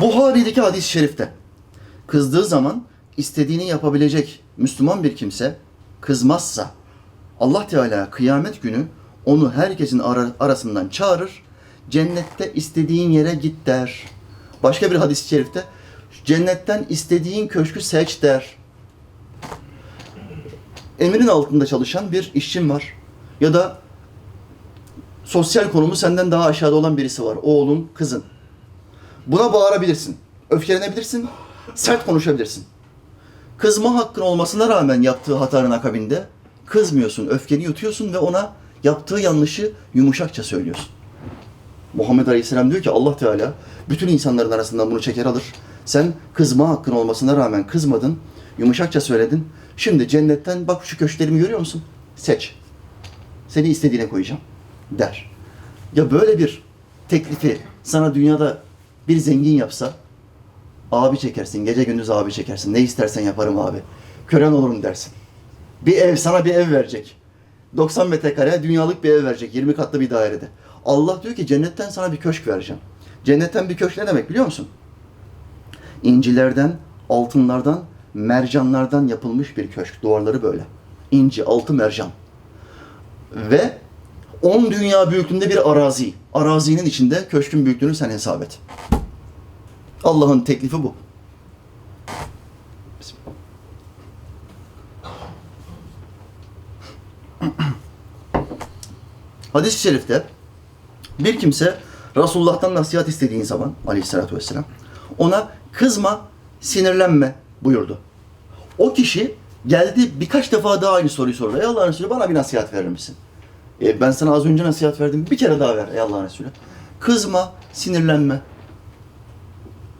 Buhari'deki hadis-i şerifte kızdığı zaman istediğini yapabilecek Müslüman bir kimse kızmazsa Allah Teala kıyamet günü onu herkesin ara- arasından çağırır. Cennette istediğin yere git der. Başka bir hadis-i şerifte cennetten istediğin köşkü seç der. Emrin altında çalışan bir işçin var. Ya da sosyal konumu senden daha aşağıda olan birisi var. Oğlun, kızın. Buna bağırabilirsin. Öfkelenebilirsin. Sert konuşabilirsin. Kızma hakkın olmasına rağmen yaptığı hatanın akabinde kızmıyorsun, öfkeni yutuyorsun ve ona yaptığı yanlışı yumuşakça söylüyorsun. Muhammed Aleyhisselam diyor ki Allah Teala bütün insanların arasından bunu çeker alır. Sen kızma hakkın olmasına rağmen kızmadın, yumuşakça söyledin. Şimdi cennetten bak şu köşklerimi görüyor musun? Seç. Seni istediğine koyacağım der. Ya böyle bir teklifi sana dünyada bir zengin yapsa abi çekersin, gece gündüz abi çekersin. Ne istersen yaparım abi. Kören olurum dersin. Bir ev, sana bir ev verecek. 90 metrekare dünyalık bir ev verecek. 20 katlı bir dairede. Allah diyor ki cennetten sana bir köşk vereceğim. Cennetten bir köşk ne demek biliyor musun? İncilerden, altınlardan, mercanlardan yapılmış bir köşk. Duvarları böyle. İnci, altı mercan. Ve 10 dünya büyüklüğünde bir arazi. Arazinin içinde köşkün büyüklüğünü sen hesap et. Allah'ın teklifi bu. Hadis-i şerifte bir kimse Resulullah'tan nasihat istediğin zaman aleyhissalatü vesselam ona kızma, sinirlenme buyurdu. O kişi geldi birkaç defa daha aynı soruyu sordu. Ey Allah'ın Resulü bana bir nasihat verir misin? E, ben sana az önce nasihat verdim. Bir kere daha ver ey Allah'ın Resulü. Kızma, sinirlenme.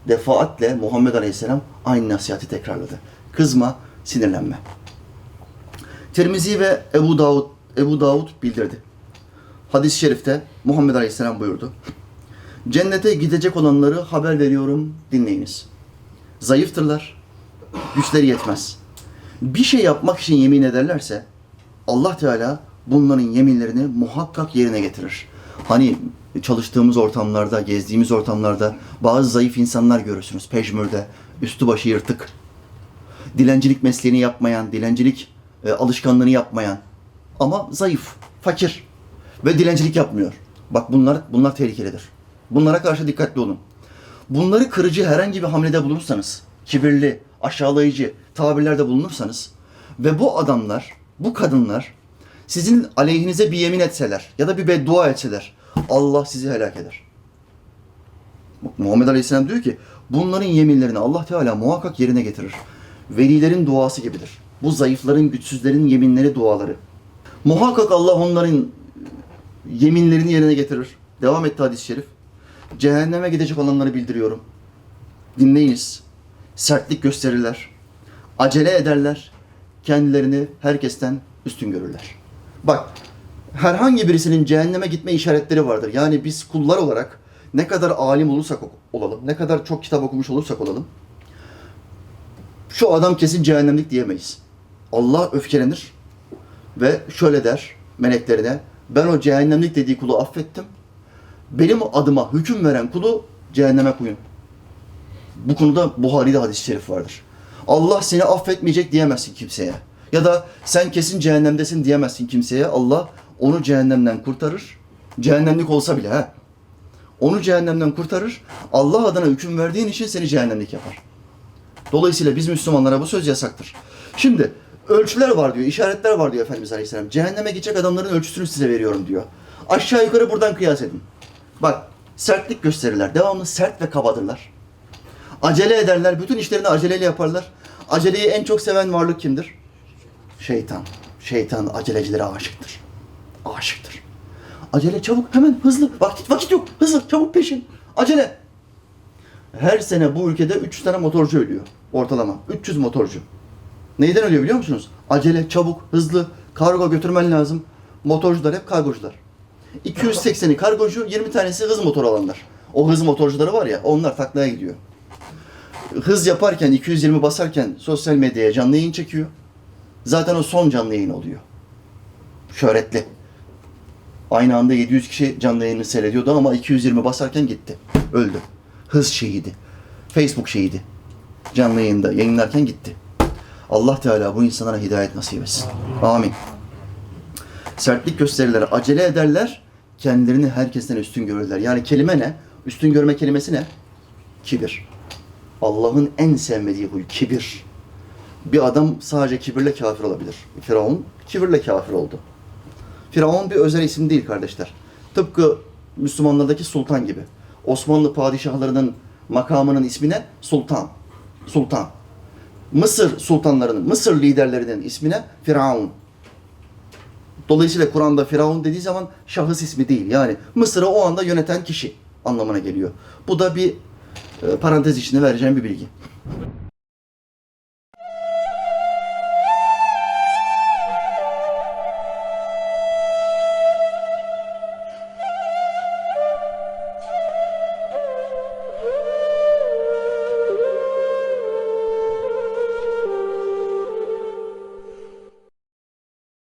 Defaatle Muhammed Aleyhisselam aynı nasihati tekrarladı. Kızma, sinirlenme. Tirmizi ve Ebu Davud, Ebu Davud bildirdi. Hadis-i şerifte Muhammed Aleyhisselam buyurdu. Cennete gidecek olanları haber veriyorum, dinleyiniz. Zayıftırlar, güçleri yetmez. Bir şey yapmak için yemin ederlerse Allah Teala bunların yeminlerini muhakkak yerine getirir. Hani çalıştığımız ortamlarda, gezdiğimiz ortamlarda bazı zayıf insanlar görürsünüz. Pejmürde, üstü başı yırtık. Dilencilik mesleğini yapmayan, dilencilik e, alışkanlığını yapmayan ama zayıf, fakir ve dilencilik yapmıyor. Bak bunlar bunlar tehlikelidir. Bunlara karşı dikkatli olun. Bunları kırıcı herhangi bir hamlede bulunursanız, kibirli, aşağılayıcı tabirlerde bulunursanız ve bu adamlar, bu kadınlar sizin aleyhinize bir yemin etseler ya da bir beddua etseler Allah sizi helak eder. Muhammed Aleyhisselam diyor ki bunların yeminlerini Allah Teala muhakkak yerine getirir. Velilerin duası gibidir. Bu zayıfların, güçsüzlerin yeminleri, duaları. Muhakkak Allah onların yeminlerini yerine getirir. Devam etti hadis-i şerif. Cehenneme gidecek olanları bildiriyorum. Dinleyiniz. Sertlik gösterirler. Acele ederler. Kendilerini herkesten üstün görürler. Bak, herhangi birisinin cehenneme gitme işaretleri vardır. Yani biz kullar olarak ne kadar alim olursak olalım, ne kadar çok kitap okumuş olursak olalım, şu adam kesin cehennemlik diyemeyiz. Allah öfkelenir ve şöyle der meleklerine, ben o cehennemlik dediği kulu affettim. Benim adıma hüküm veren kulu cehenneme koyun. Bu konuda Buhari'de hadis-i şerif vardır. Allah seni affetmeyecek diyemezsin kimseye. Ya da sen kesin cehennemdesin diyemezsin kimseye. Allah onu cehennemden kurtarır. Cehennemlik olsa bile ha. Onu cehennemden kurtarır. Allah adına hüküm verdiğin için seni cehennemlik yapar. Dolayısıyla biz Müslümanlara bu söz yasaktır. Şimdi ölçüler var diyor, işaretler var diyor Efendimiz Aleyhisselam. Cehenneme gidecek adamların ölçüsünü size veriyorum diyor. Aşağı yukarı buradan kıyas edin. Bak sertlik gösterirler. Devamlı sert ve kabadırlar. Acele ederler. Bütün işlerini aceleyle yaparlar. Aceleyi en çok seven varlık kimdir? Şeytan. Şeytan acelecilere aşıktır. Aşıktır. Acele çabuk hemen hızlı. Vakit vakit yok. Hızlı çabuk peşin. Acele. Her sene bu ülkede 300 tane motorcu ölüyor. Ortalama. 300 motorcu. Neyden ölüyor biliyor musunuz? Acele, çabuk, hızlı, kargo götürmen lazım. Motorcular hep kargocular. 280'i kargocu, 20 tanesi hız motoru alanlar. O hız motorcuları var ya, onlar taklaya gidiyor. Hız yaparken, 220 basarken sosyal medyaya canlı yayın çekiyor. Zaten o son canlı yayın oluyor. Şöhretli. Aynı anda 700 kişi canlı yayını seyrediyordu ama 220 basarken gitti. Öldü. Hız şehidi. Facebook şeyiydi. Canlı yayında yayınlarken gitti. Allah Teala bu insanlara hidayet nasip etsin. Amin. Sertlik gösterirler, acele ederler, kendilerini herkesten üstün görürler. Yani kelime ne? Üstün görme kelimesi ne? Kibir. Allah'ın en sevmediği huy kibir. Bir adam sadece kibirle kafir olabilir. Firavun kibirle kafir oldu. Firavun bir özel isim değil kardeşler. Tıpkı Müslümanlardaki sultan gibi. Osmanlı padişahlarının makamının ismi ne? Sultan. Sultan. Mısır sultanlarının, Mısır liderlerinin ismine Firavun. Dolayısıyla Kur'an'da Firavun dediği zaman şahıs ismi değil. Yani Mısır'ı o anda yöneten kişi anlamına geliyor. Bu da bir e, parantez içinde vereceğim bir bilgi.